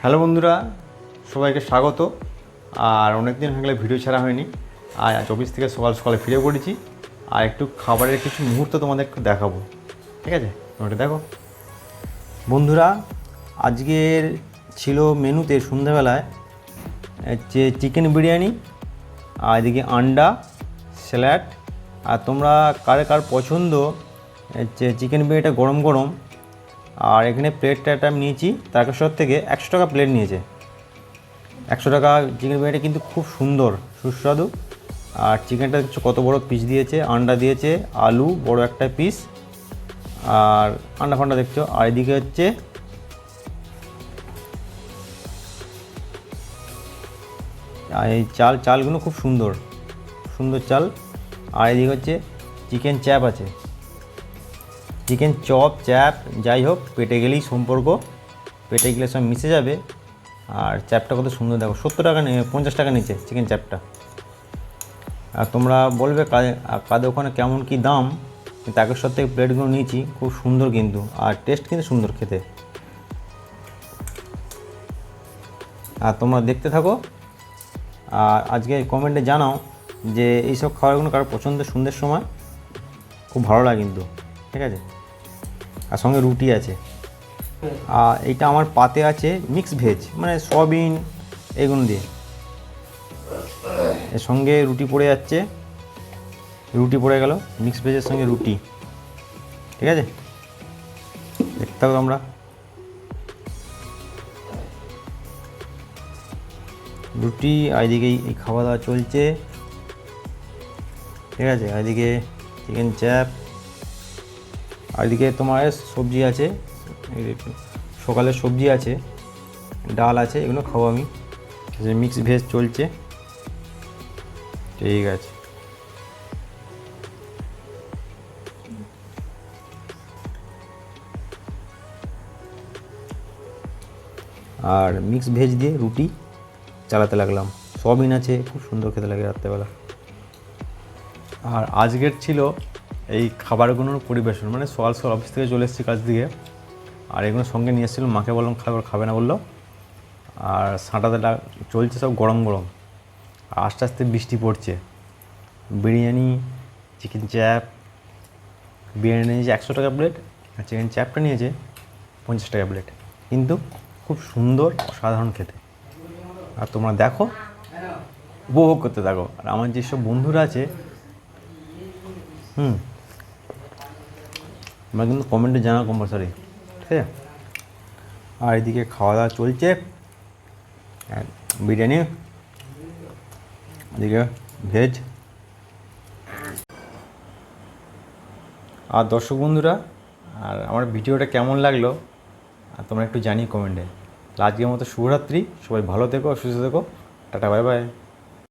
Hello বন্ধুরা, সবাইকে স্বাগত। আর অনেক দিন হয়ে গেলে ভিডিও ছাড়া হয়নি। আর অফিস থেকে সকাল সকালে ফিরে পড়েছি। আর একটু খাবারের কিছু মুহূর্ত তোমাদের একটু দেখাবো। ঠিক আছে? ওটা দেখো। বন্ধুরা, আজকের ছিল মেনুতে সন্ধ্যাবেলায় হচ্ছে চিকেন বিরিয়ানি, আর এদিকে আন্ডা, স্যালাড। আর তোমরা কার কার পছন্দ হচ্ছে চিকেন বিরিয়ানিটা গরম গরম আর এখানে প্লেটটা একটা আমি নিয়েছি তারকেশ্বর থেকে একশো টাকা প্লেট নিয়েছে। একশো টাকা চিকেন বিরিয়ানিটা কিন্তু খুব সুন্দর, সুস্বাদু। আর চিকেনটা দেখছ কত বড় পিস দিয়েছে, আন্ডা দিয়েছে, আলু, বড় একটা পিস আর আন্ডা ফান্ডা দেখছ, আর এদিকে হচ্ছে আর এই চাল, চালগুলো খুব সুন্দর সুন্দর চাল। আর এদিকে হচ্ছে চিকেন চ্যাপ আছে। চিকেন চপ, চ্যাপ, যাই হোক, পেটে গেলেই সম্পর্ক। পেটে গেলে সব মিশে যাবে। আর চ্যাপটা কত সুন্দর, দেখো, সত্তর টাকা পঞ্চাশ টাকা নিচে চিকেন চ্যাপটা। আর তোমরা বলবে কাদের ওখানে কেমন কি দাম তাকেশ্বর থেকে প্লেটগুলো নিয়েছি, খুব সুন্দর কিন্তু, আর টেস্ট কিন্তু সুন্দর খেতে। আর তোমরা দেখতে থাকো। আর আজকে কমেন্টে জানাও যে এইসব খাবারগুলো কারও পছন্দ সন্ধ্যের সময়, খুব ভালো লাগে কিন্তু, ঠিক আছে? আর সঙ্গে রুটি আছে। আর এইটা আমার পাতে আছে মিক্স ভেজ মানে সয়াবিন এগুলো দিয়ে। এর সঙ্গে রুটি পড়ে যাচ্ছে। রুটি পড়ে গেল মিক্স ভেজের সঙ্গে রুটি। ঠিক আছে? দেখতে হবে আমরা রুটি এদিকে এই খাওয়া দাওয়া চলছে। ঠিক আছে? এদিকে চিকেন চ্যাপ আর এদিকে তোমার সবজি আছে সকালে সবজি আছে, ডাল আছে, এগুলো খাব আমি। মিক্স ভেজ চলছে। ঠিক আছে। আর মিক্স ভেজ দিয়ে রুটি চালাতে লাগলাম। সয়াবিন আছে, খুব সুন্দর খেতে লাগে রাত্রেবেলা। আর আজকের ছিল এই খাবারগুলোর পরিবেশন মানে সকাল সকাল অফিস থেকে চলে এসেছি কাজ দিয়ে আর এগুলো সঙ্গে নিয়ে এসেছিলাম, মাকে বললাম খাবার খাবে না বলল। আর সাঁটাতে লা- চলছে সব গরম গরম। আর আস্তে আস্তে বৃষ্টি পড়ছে। বিরিয়ানি চিকেন চ্যাপ বিরিয়ানি নিয়েছে একশো টাকা প্লেট আর চিকেন চ্যাপটা নিয়েছে পঞ্চাশ টাকা প্লেট কিন্তু খুব সুন্দর, অসাধারণ খেতে। আর তোমরা দেখো, উপভোগ করতে থাকো। আর আমার যেসব বন্ধুরা আছে, হুম তোমরা কিন্তু কমেন্টে জানাও কম্পালসারি ঠিক আছে? আর এদিকে খাওয়া দাওয়া চলছে বিরিয়ানি, এদিকে ভেজ আর দর্শক বন্ধুরা, আর আমার ভিডিওটা কেমন লাগল তোমরা একটু জানিয়ে কমেন্টে আজকের মতো শুভরাত্রি, সবাই ভালো থেকো, সুস্থ থেকো। Tata bye bye